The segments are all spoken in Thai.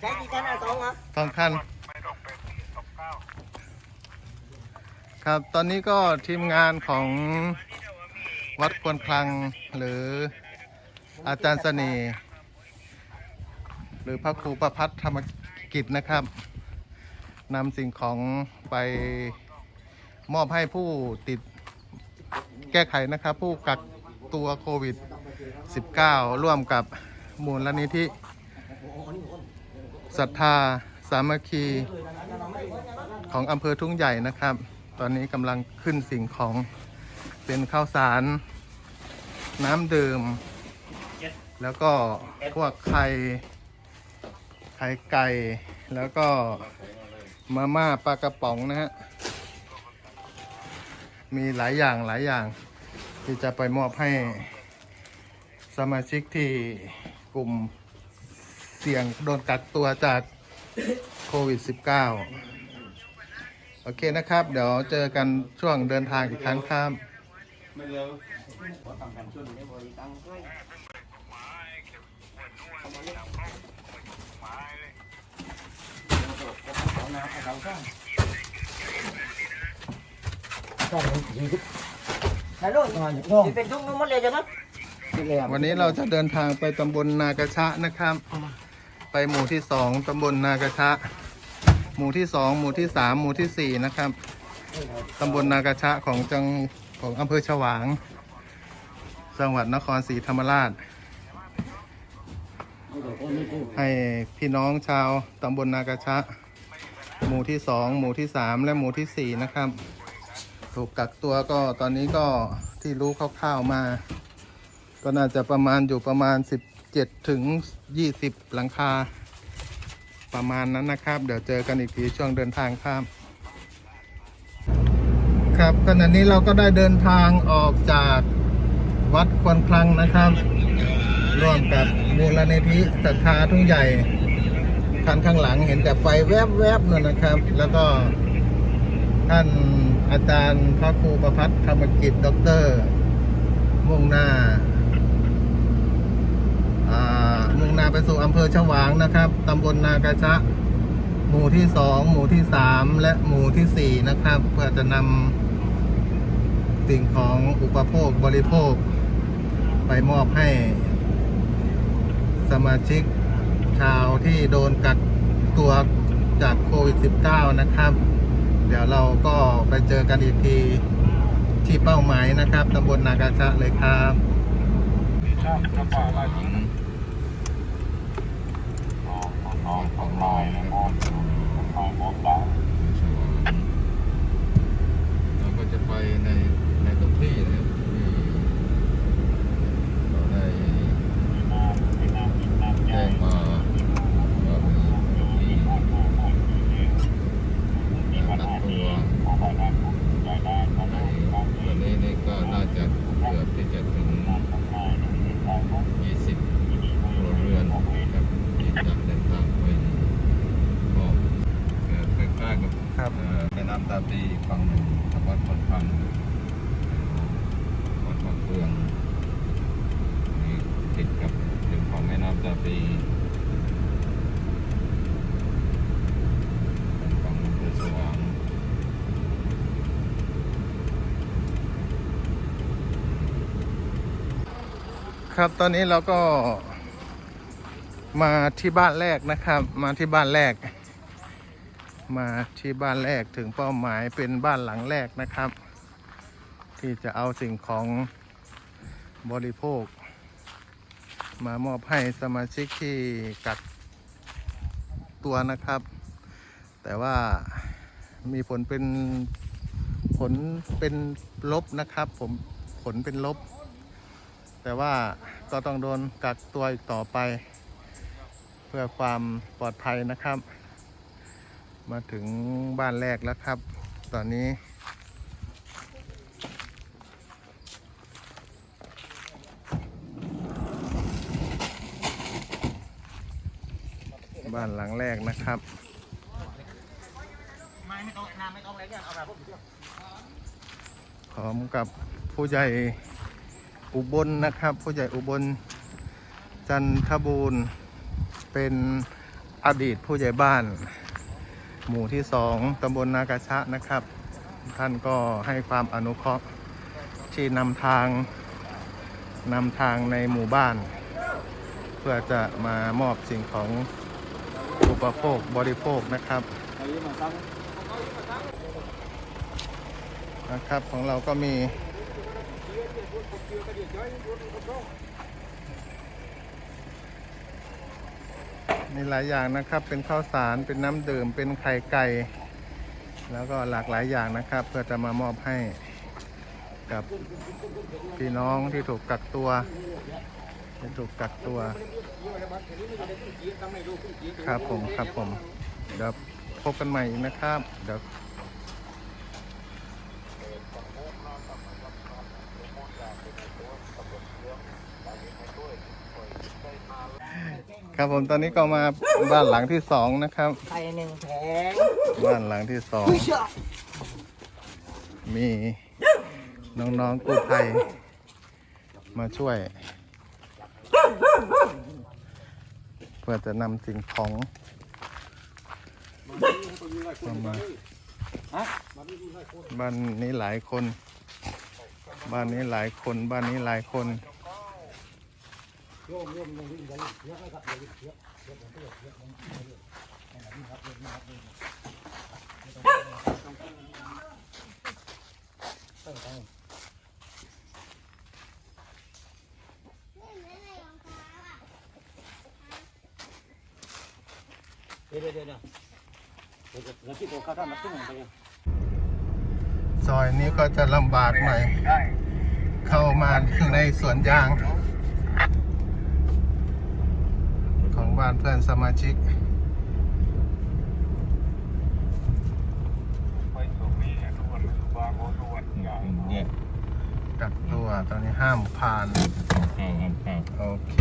ใช้กี่คันอะสองเหรอสองคัน ครับตอนนี้ก็ทีมงานของวัดควนคลังหรืออาจารย์เสน่ห์หรือพระครูประพัฒธรรมกิจนะครับนำสิ่งของไปมอบให้ผู้ติดแก้ไขนะครับ ผู้กักตัวโควิด 19 ร่วมกับมูลนิธิ ศรัทธา สามัคคี ของอำเภอทุ่งใหญ่นะครับ ตอนนี้กำลังขึ้นสิ่งของเป็นข้าวสาร น้ำดื่ม แล้วก็พวกไข่ ไข่ไก่ แล้วก็มาม่าปลากระป๋องนะฮะ มีหลายอย่างหลายอย่าง ที่จะไปมอบให้สมาชิกที่กลุ่ม สี่ยงโดนกักตัวจากโควิด -19 โอเคนะครับ เดี๋ยวเจอกันช่วงเดินทางอีกครั้งครับฮัลโหลเป็นทุกนุ่มหมดเลยใช่ไหมวันนี้เราจะเดินทางไปตำบลนากระชะนะครับ ไปหมู่ที่สองตำบลนากระชะหมู่ที่สองหมู่ที่สามหมู่ที่สี่นะครับตำบลนากระชะของจังของอำเภอฉวาง จังหวัดนครศรีธรรมราช ให้พี่น้องชาวตำบลนากระชะหมู่ที่สองหมู่ที่สามและหมู่ที่สี่นะครับ ถูกกักตัวก็ตอนนี้ก็ที่รู้คร่าวๆมา ก็น่าจะประมาณอยู่ประมาณสิบ 7ถึง 20 หลังคา ประมาณนั้นนะครับ เดี๋ยวเจอกันอีกทีช่วงเดินทางครับครับขณะนี้เราก็ได้เดินทางออกจากวัดควนคลังนะครับ ร่วมกับมูลนิธิศรัทธาทุ่งใหญ่คันข้างหลังเห็นแต่ไฟแวบๆนั่นนะครับ แล้วก็ท่านอาจารย์พระครูประพัฒน์ธรรมกิจด็อกเตอร์มุ่งหน้าอ่ามุ่งหน้า ไปสู่อำเภอฉวางนะครับตำบลนากระชะ หมู่ที่สองหมู่ที่สามและหมู่ที่สี่นะครับ เพื่อจะนำสิ่งของอุปโภคบริโภค ไปมอบให้ สมาชิกชาวที่โดนกักตัวจากโควิด -19 นะครับ เดี๋ยวเราก็ไปเจอกันอีกทีที่เป้าหมายนะครับตำบลนากาชะเลยครับเราก็จะไปในในตรงที่นะครับที่เราได้แจ้งมาว่ามีการกักตัววันนี้นี่ก็น่าจะเกือบที่จะถึง 20ครัวเรือนนะครับที่จะเดินทางไปมอบ ใกล้ๆกับ ครับ เอ่อแม่น้ำตาปีฝั่งหนึ่งทางวัดคนพังวัดบางเฟืองนี่ติดกับริมของแม่น้ำตาปีฝั่งอำเภอสว่างครับตอนนี้เราก็มาที่บ้านแรกนะครับ มาที่บ้านแรก มาที่บ้านแรกถึงเป้าหมายเป็นบ้านหลังแรกนะครับ ที่จะเอาสิ่งของบริโภค มามอบให้สมาชิกที่กักตัวนะครับ แต่ว่ามีผลเป็นผลเป็นลบนะครับ ผมผลเป็นลบ แต่ว่าก็ต้องโดนกักตัวอีกต่อไป เพื่อความปลอดภัยนะครับ มาถึงบ้านแรกแล้วครับ ตอนนี้ บ้านหลังแรกนะครับพร้อมกับผู้ใหญ่อุบลนะครับ ผู้ใหญ่อุบลจันทบูรณ์เป็นอดีตผู้ใหญ่บ้าน หมู่ที่สองตำบลนากาชะนะครับ ท่านก็ให้ความอนุเคราะห์ที่นำทางนำทางในหมู่บ้าน เพื่อจะมามอบสิ่งของอุปโภคบริโภคนะครับนะครับของเราก็มี มีหลายอย่างนะครับ เป็นข้าวสารเป็นน้ำดื่มเป็นไข่ไก่ แล้วก็หลากหลายอย่างนะครับ เพื่อจะมามอบให้กับพี่น้องที่ถูกกักตัวที่ถูกกักตัวครับผมครับผมเดี๋ยวพบกันใหม่นะครับเดี๋ยว ครับผมตอนนี้ก็มาบ้านหลังที่สองนะครับ ไข่หนึ่งแผงบ้านหลังที่สองมีน้องๆกู้ภัยมาช่วย เพื่อจะนำสิ่งของเข้ามาบ้านนี้หลายคน บ้านนี้หลายคนบ้านนี้หลายคน เดี๋ยวเดี๋ยวเดี๋ยวเดี๋ยวเราคิดตัวข้าวท่านมาตุ้งไปเลยซอยนี้ก็จะลำบากหน่อย เข้ามาข้างในสวนยาง ของบ้านเพื่อนสมาชิกเนี่ยกักตัวตอนนี้ห้ามผ่านเอาเอาเอาโอเค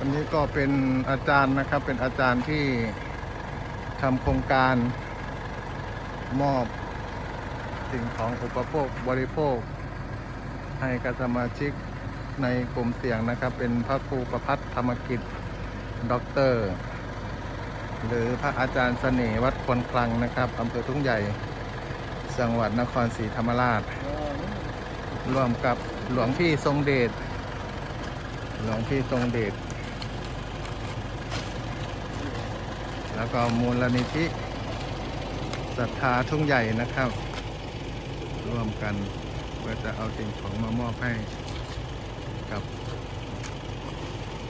อั นี้ก็เป็นอาจารย์นะครับ เป็นอาจารย์ที่ทำโครงการมอบสิ่งของอุปโภคบริโภค ให้กับสมาชิกในกลุ่มเสี่ยงนะครับ เป็นพระครูประพัฒธรรมกิจด็อกเตอร์ หรือพระอาจารย์เสน่ห์วัดควนคลังนะครับอำเภอทุ่งใหญ่จังหวัดนครศรีธรรมราช ร่วมกับหลวงพี่ทรงเดชหลวงพี่ทรงเดช แล้วก็มูลนิธิศรัทธาทุ่งใหญ่นะครับ ร่วมกันเพื่อจะเอาสิ่งของมามอบให้กับ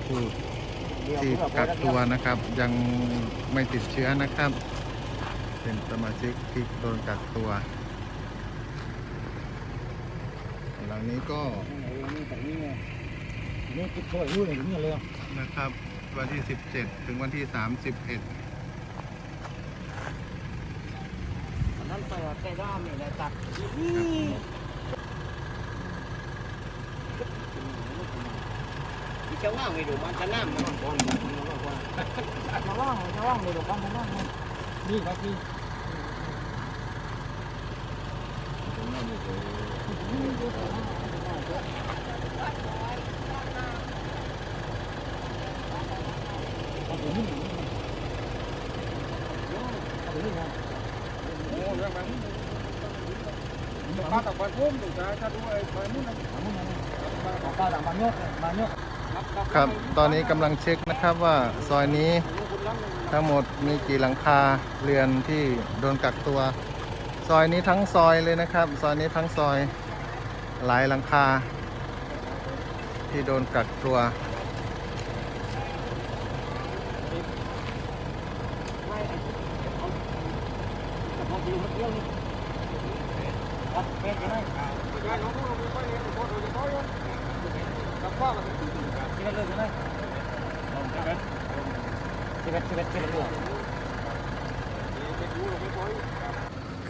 ผู้ที่กักตัวนะครับ ยังไม่ติดเชื้อนะครับ เป็นสมาชิกที่โดนกักตัว หลังนี้ก็นี่แต่นี่ไงนี่คิดช่วยยุ่ยอย่างนี้เลยนะครับ วันที่ 17 ถึงวันที่ 31 นั่นไปว่าใกล้ด้ามนี่แหละตัดจะว่างไม่ดูมันจะน้ำมันก่อนจะว่างจะว่างไม่ดูมันจะว่างนี่ครับนี่ ครับ ตอนนี้กำลังเช็คนะครับว่าซอยนี้ทั้งหมดมีกี่หลังคาเรือนที่โดนกักตัว ซอยนี้ทั้งซอยเลยนะครับ ซอยนี้ทั้งซอยหลายหลังคาที่โดนกักตัว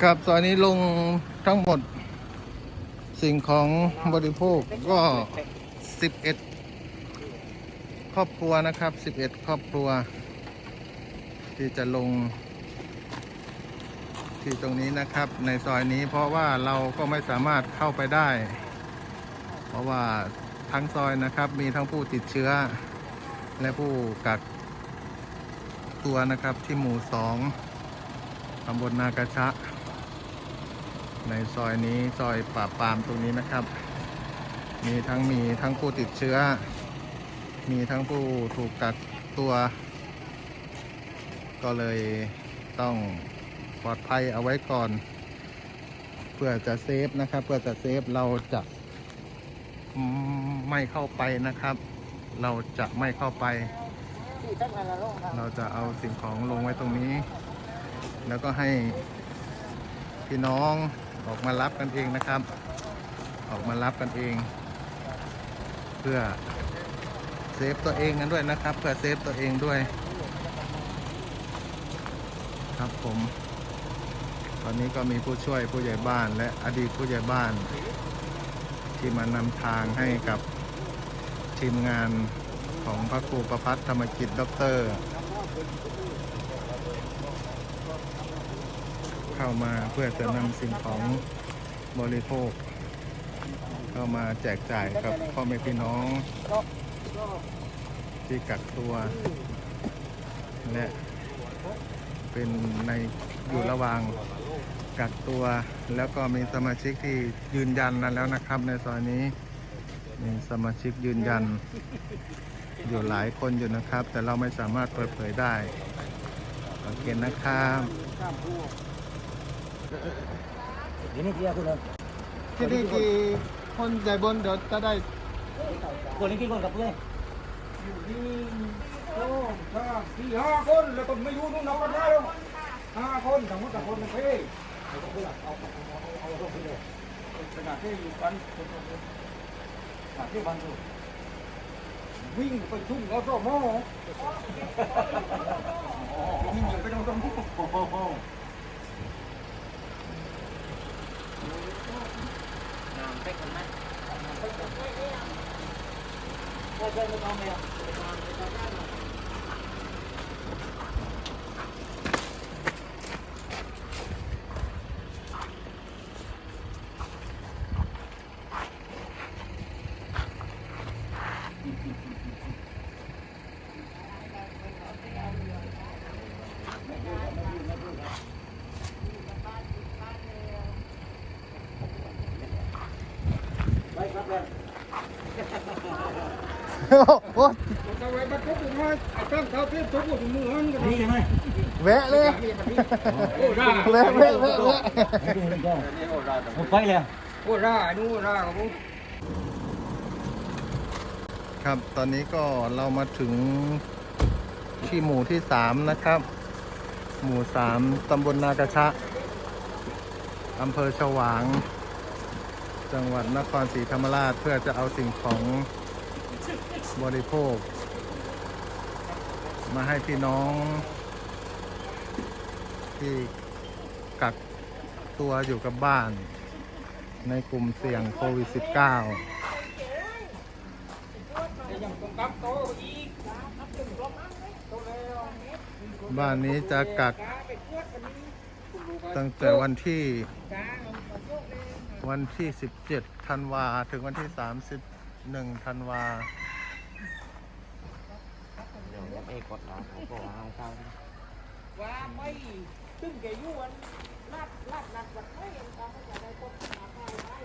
ครับซอยนี้ลงทั้งหมด สิ่งของบริโภคก็ 11 ครอบครัวนะครับ 11 ครอบครัว ที่จะลง ที่ตรงนี้นะครับ ในซอยนี้เพราะว่าเราก็ไม่สามารถเข้าไปได้ เพราะว่าทั้งซอยนะครับ มีทั้งผู้ติดเชื้อ และผู้กักตัวนะครับที่หมู่สองำบลนากระชะ ในซอยนี้ซอยป่าปามตรงนี้นะครับ มีทั้งมีทั้งผู้ติดเชื้อ มีทั้งผู้ถูกกักตัว ก็เลยต้องปลอดภัยเอาไว้ก่อน เพื่อจะเซฟนะครับ เพื่อจะเซฟเราจะไม่เข้าไปนะครับ เราจะไม่เข้าไป เราจะเอาสิ่งของลงไว้ตรงนี้ แล้วก็ให้พี่น้องออกมารับกันเองนะครับ ออกมารับกันเอง เพื่อเซฟตัวเองกันด้วยนะครับ เพื่อเซฟตัวเองด้วย ครับผม ตอนนี้ก็มีผู้ช่วยผู้ใหญ่บ้านและอดีตผู้ใหญ่บ้าน ที่มานำทางให้กับทีมงานของพระครูประพัฒธรรมกิจด็อกเตอร์ เข้ามาเพื่อจะนำสิ่งของบริโภค เข้ามาแจกจ่ายกับพ่อแม่พี่น้องที่กักตัว และเป็นในอยู่ระหว่างกักตัว แล้วก็มีสมาชิกที่ยืนยันนั้นแล้วนะครับ ในซอยนี้มีสมาชิกยืนยัน อยู่หลายคนอยู่นะครับ แต่เราไม่สามารถเปิดเผยได้โอเคนะครับ ดีนี้เดียวคุณที่นี่กี่คนใจบนเดี๋ยวจะได้คนนี้กี่คนกับเพื่อนอยู่ที่โอ้สามสี่ห้าคนแล้วก็ไม่รู้นู่นน้องกันได้หรอกห้าคนทั้งหมดทั้งคนนะเพ่เอาเอาเอาเอาไปเลยขนาดที่อยู่กันขนาดที่บ้านอยู่วิ่งไปทุ่งแล้วก็มอวิ่งไปตรงตรง ไปกัน้ำเต็มไหมน้ำเต็มไหมไม่ใช่ไม่ต้องเลย ไปครับเลย โอ้โห เอาไว้บัดทุกข์มาเอาตั้งเท้าเทียบทุกข์ถึงมือหันกันนี่ใช่ไหม แวะเลยแวะแวะแวะแวะไปเลยโอ้ร่านู่ร่าครับผมครับ ตอนนี้ก็เรามาถึงที่หมู่ที่สามนะครับ หมู่สามตำบลนากระชะอำเภอฉวาง จังหวัดนครศรีธรรมราชเพื่อจะเอาสิ่งของ บริโภค มาให้พี่น้อง ที่กักตัวอยู่กับบ้าน ในกลุ่มเสี่ยงโควิด -19 ยังต้องกับโตอีกบ้านนี้จะกักตั้งแต่วันที่วันที่ 17 ธันวา ถึงวันที่ 31 ธันวา เอกดเอาผมก็ว่าไม่ตึ้งแกยุ่นลาดลาดนัดวัดไม่ยังทำให้ได้พบมาได้ได้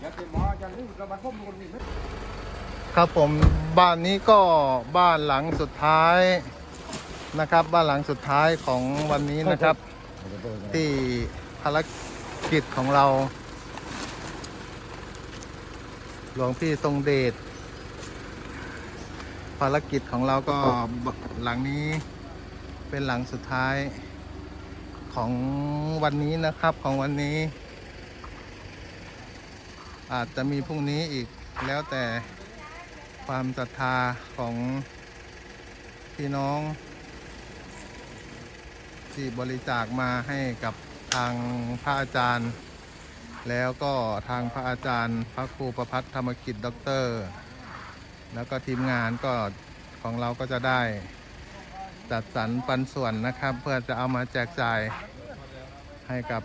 อย่าเต็มมาอย่าลืมระบาดพบคนนี้ไหมครับผมบ้านนี้ก็บ้านหลังสุดท้ายนะครับ บ้านหลังสุดท้ายของวันนี้นะครับ ที่ภารกิจของเรา หลวงพี่ทรงเดชภารกิจของเราก็หลังนี้เป็นหลังสุดท้ายของวันนี้นะครับของวันนี้ อาจจะมีพรุ่งนี้อีกแล้วแต่ความศรัทธาของพี่น้องที่บริจาคมาให้กับทางพระอาจารย์ แล้วก็ทางพระอาจารย์ พระครูประพัฒธรรมกิจด็อกเตอร์ แล้วก็ทีมงานก็ของเราก็จะได้จัดสรรปันส่วนนะครับ เพื่อจะเอามาแจกจ่ายให้กับ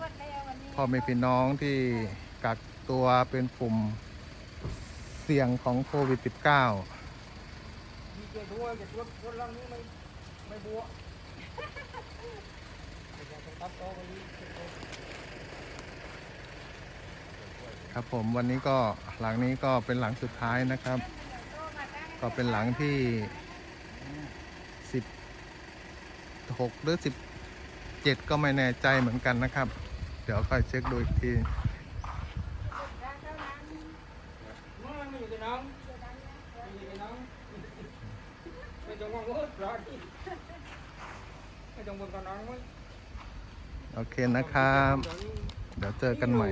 พ่อแม่พี่น้องที่กักตัวเป็นกลุ่มเสี่ยงของโควิด -19 มีเกด้วยแต่รถรถลังนี้ไม่บัวตัดต่อไปนี้ ครับผมวันนี้ก็หลังนี้ก็เป็นหลังสุดท้ายนะครับ ก็เป็นหลังที่สิบหกหรือสิบเจ็ดก็ไม่แน่ใจเหมือนกันนะครับ เดี๋ยวค่อยเช็คดูอีกทีมันไม่อยู่ในน้ำไม่อยู่ในน้ำไม่จงว่างเออปลาที่ไม่จงบนกระนังมั้ยโอเคนะครับ เดี๋ยวเจอกันใหม่